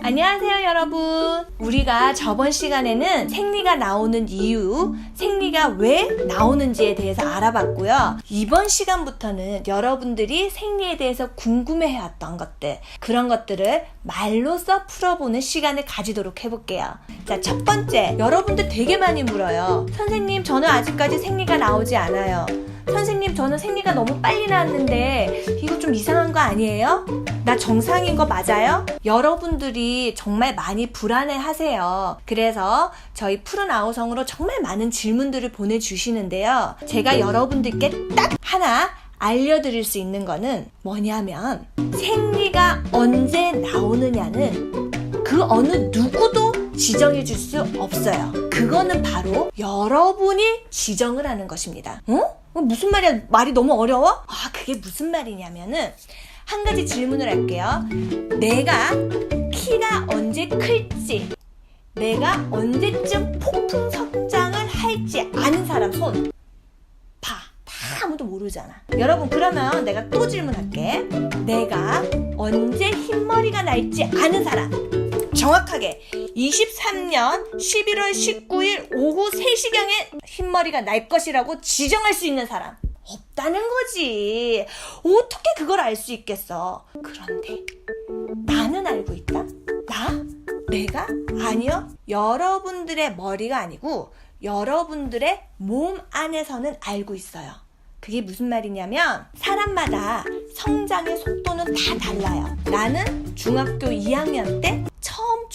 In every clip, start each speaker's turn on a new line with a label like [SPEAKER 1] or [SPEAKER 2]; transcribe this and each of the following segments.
[SPEAKER 1] 안녕하세요, 여러분. 우리가 저번 시간에는 생리가 나오는 이유, 생리가 왜 나오는지에 대해서 알아봤고요. 이번 시간부터는 여러분들이 생리에 대해서 궁금해했던 것들, 그런 것들을 말로써 풀어보는 시간을 가지도록 해볼게요. 자, 첫 번째. 여러분들 되게 많이 물어요. 선생님, 저는 아직까지 생리가 나오지 않아요. 선생님, 저는 생리가 너무 빨리 나왔는데, 이거 좀 이상한 거 아니에요? 나 정상인 거 맞아요? 여러분들이 정말 많이 불안해 하세요. 그래서 저희 푸른 아우성으로 정말 많은 질문들을 보내주시는데요. 제가 여러분들께 딱 하나 알려드릴 수 있는 거는 뭐냐면, 생리가 언제 나오느냐는 그 어느 누구도 지정해 줄 수 없어요. 그거는 바로 여러분이 지정을 하는 것입니다. 어? 어, 무슨 말이야? 말이 너무 어려워? 아, 그게 무슨 말이냐면은 한 가지 질문을 할게요. 내가 키가 언제 클지, 내가 언제쯤 폭풍 성장을 할지 아는 사람 손. 봐. 다 아무도 모르잖아. 여러분, 그러면 내가 또 질문할게. 내가 언제 흰머리가 날지 아는 사람. 정확하게 23년 11월 19일 오후 3시경에 흰머리가 날 것이라고 지정할 수 있는 사람. 없다는 거지. 어떻게 그걸 알 수 있겠어? 그런데 나는 알고 있다. 나? 내가? 아니요. 여러분들의 머리가 아니고 여러분들의 몸 안에서는 알고 있어요. 그게 무슨 말이냐면 사람마다 성장의 속도는 다 달라요. 나는 중학교 2학년 때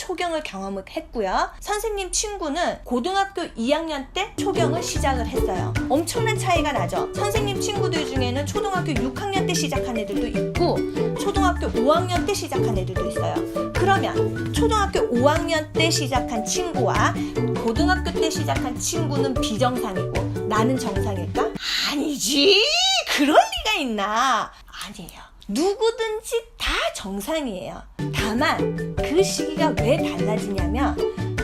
[SPEAKER 1] 초경을 경험을 했고요. 선생님 친구는 고등학교 2학년 때 초경을 시작을 했어요. 엄청난 차이가 나죠. 선생님 친구들 중에는 초등학교 6학년 때 시작한 애들도 있고 초등학교 5학년 때 시작한 애들도 있어요. 그러면 초등학교 5학년 때 시작한 친구와 고등학교 때 시작한 친구는 비정상이고 나는 정상일까? 아니지. 그럴 리가 있나? 아니에요. 누구든지 다 정상이에요. 다만 그 시기가 왜 달라지냐면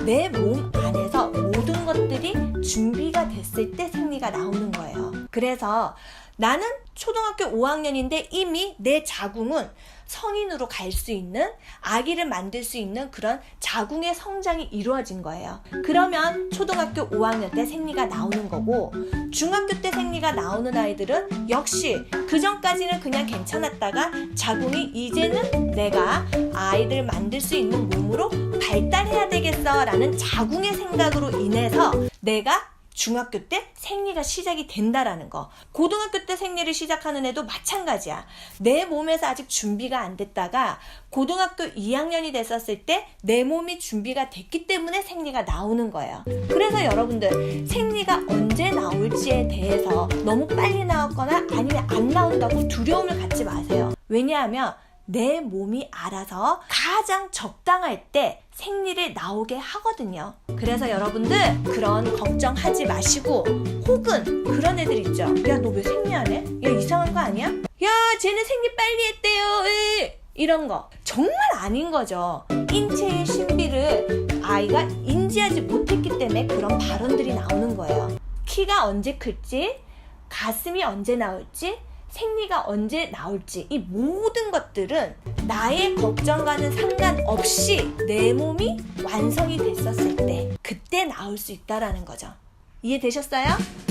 [SPEAKER 1] 내 몸 안에서 모든 것들이 준비가 됐을 때 생리가 나오는 거예요. 그래서 나는 초등학교 5학년인데 이미 내 자궁은 성인으로 갈 수 있는 아기를 만들 수 있는 그런 자궁의 성장이 이루어진 거예요. 그러면 초등학교 5학년 때 생리가 나오는 거고 중학교 때 생리가 나오는 아이들은 역시 그 전까지는 그냥 괜찮았다가 자궁이 이제는 내가 아이를 만들 수 있는 몸으로 발달해야 되겠어라는 자궁의 생각으로 인해서 내가 중학교 때 생리가 시작이 된다라는 거. 고등학교 때 생리를 시작하는 애도 마찬가지야. 내 몸에서 아직 준비가 안 됐다가 고등학교 2학년이 됐었을 때 내 몸이 준비가 됐기 때문에 생리가 나오는 거예요. 그래서 여러분들 생리가 언제 나올지에 대해서 너무 빨리 나왔거나 아니면 안 나온다고 두려움을 갖지 마세요. 왜냐하면 내 몸이 알아서 가장 적당할 때 생리를 나오게 하거든요. 그래서 여러분들 그런 걱정하지 마시고 혹은 그런 애들 있죠. 야 너 왜 생리 안 해? 야 이상한 거 아니야? 야 쟤는 생리 빨리 했대요. 에이. 이런 거 정말 아닌 거죠. 인체의 신비를 아이가 인지하지 못했기 때문에 그런 발언들이 나오는 거예요. 키가 언제 클지, 가슴이 언제 나올지, 생리가 언제 나올지 이 모든 것들은 나의 걱정과는 상관없이 내 몸이 완성이 됐었을 때 그때 나올 수 있다라는 거죠. 이해되셨어요?